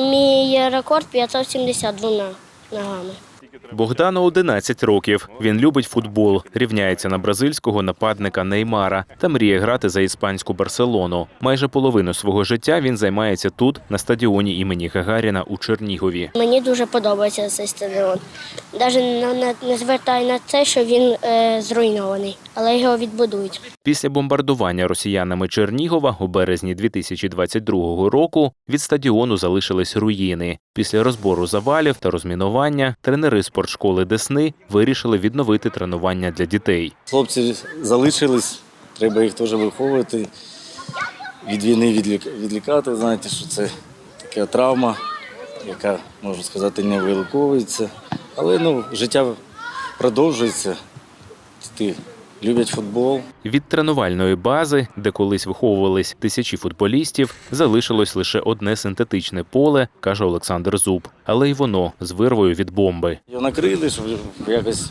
Мій рекорд 572 ногами. Богдану 11 років. Він любить футбол, рівняється на бразильського нападника Неймара та мріє грати за іспанську Барселону. Майже половину свого життя він займається тут, на стадіоні імені Гагаріна у Чернігові. Мені дуже подобається цей стадіон. Навіть не, не на це, що він е, зруйнований, але його відбудують. Після бомбардування росіянами Чернігова у березні 2022 року від стадіону залишились руїни. Після розбору завалів та розмінування тренери спортшколи Десни вирішили відновити тренування для дітей. Хлопці залишились, треба їх теж виховувати, від війни відлікати. Знаєте, що це така травма, яка, можна сказати, не виліковується. Але ну, життя продовжується. Діти люблять футбол. Від тренувальної бази, де колись виховувались тисячі футболістів, залишилось лише одне синтетичне поле, каже Олександр Зуб. Але й воно з вирвою від бомби. Його накрили, щоб якось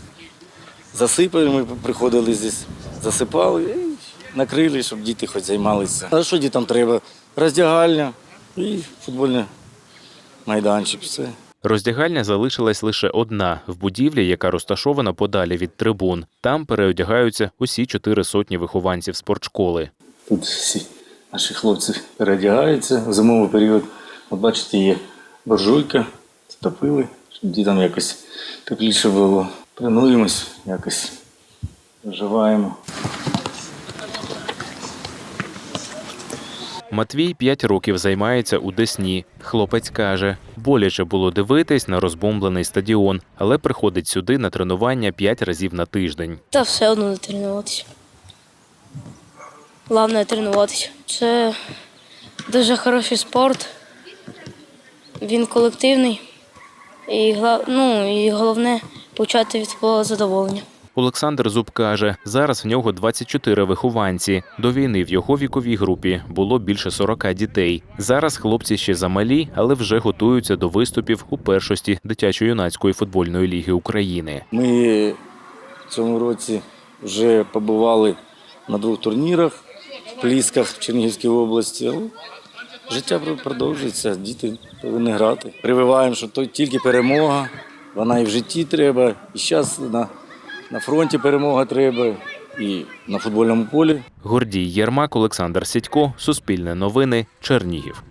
засипали. Ми приходили здесь, засипали і накрили, щоб діти хоч займалися. А що дітям треба? Роздягальня і футбольний майданчик. Все. Роздягальня залишилась лише одна в будівлі, яка розташована подалі від трибун. Там переодягаються усі чотири сотні вихованців спортшколи. Тут всі наші хлопці переодягаються в зимовий період. От бачите, є буржуйка, затопили, щоб дітям якось тепліше було. Тренуємось, якось вживаємо. Матвій п'ять років займається у Десні. Хлопець каже, боляче було дивитись на розбомблений стадіон, але приходить сюди на тренування п'ять разів на тиждень. Та все одно не тренуватися. Головне тренуватися. Це дуже хороший спорт. Він колективний. І, ну, і головне получати від футболу задоволення. Олександр Зуб каже, зараз в нього 24 вихованці. До війни в його віковій групі було більше 40 дітей. Зараз хлопці ще замалі, але вже готуються до виступів у першості дитячо-юнацької футбольної ліги України. Ми в цьому році вже побували на двох турнірах в Плісках в Чернігівській області. Але Життя продовжується, діти повинні грати. Прививаємо, що то тільки перемога, вона і в житті треба, і зараз на, на фронті перемога треба, і на футбольному полі. Гордій Єрмак, Олександр Сідько, Суспільне новини, Чернігів.